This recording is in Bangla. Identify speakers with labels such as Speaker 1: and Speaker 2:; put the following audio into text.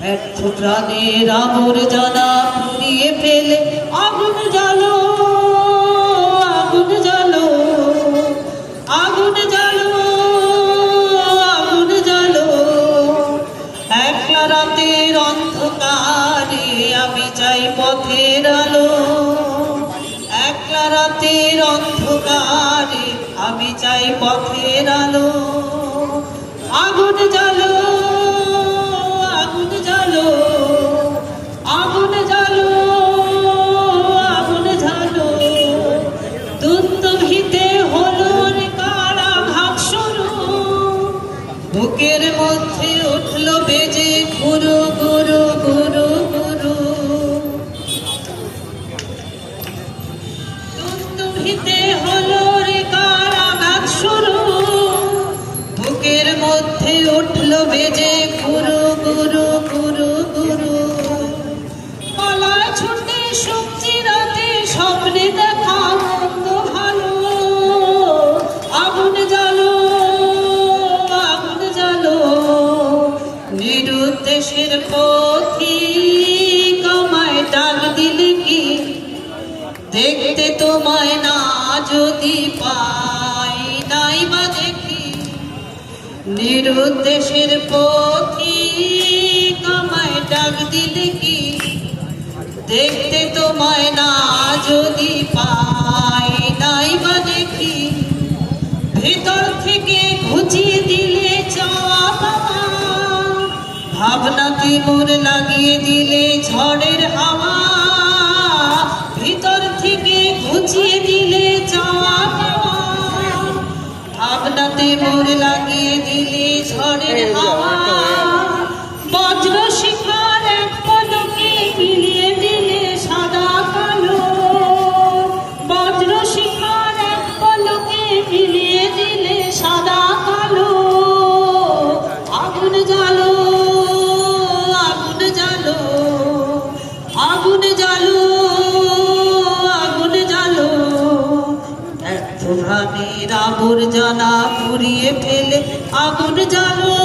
Speaker 1: ব্যর্থ প্রাণের আবর্জনা পুড়িয়ে ফেলে, আগুন জ্বালো আগুন জ্বালো আগুন জ্বালো আগুন জ্বালো। একলা রাতের অন্ধকারে আমি চাই পথের আলো। একলা রাতের অন্ধকারে আমি চাই পথের আলো। আগুন জ্বালো বুকের মধ্যে উঠল বেজে ঘুরো ঘুরো ঘুরো ঘুরো দুন্দুভিতে হলো রে কারাঘাত শুরু। বুকের মধ্যে উঠল বেজে গুরু দেখতে তোমায় না যদি পাই, নাই বা দেখি। নিরুদ্দেশের পথি কমায় ডাক দিলে কি? দেখতে তোমায় না যদি পাই, নাই বা দেখি। ভেতর থেকে ঘুচিয়ে দিলে ভাবনাতে মোর লাগিয়ে দিলে ঝড়ের হাওয়া। ভাবনাতে মোর লাগিয়ে দিলে ঝড়ের হাওয়া। বজ্র শিখার এক পলকে মিলিয়ে দিলে সাদা কালো। বজ্র শিখার এক পলকে মিলিয়ে দিলে প্রাণীর আবর্জনা পুড়িয়ে ফেলে আগুন জ্বালো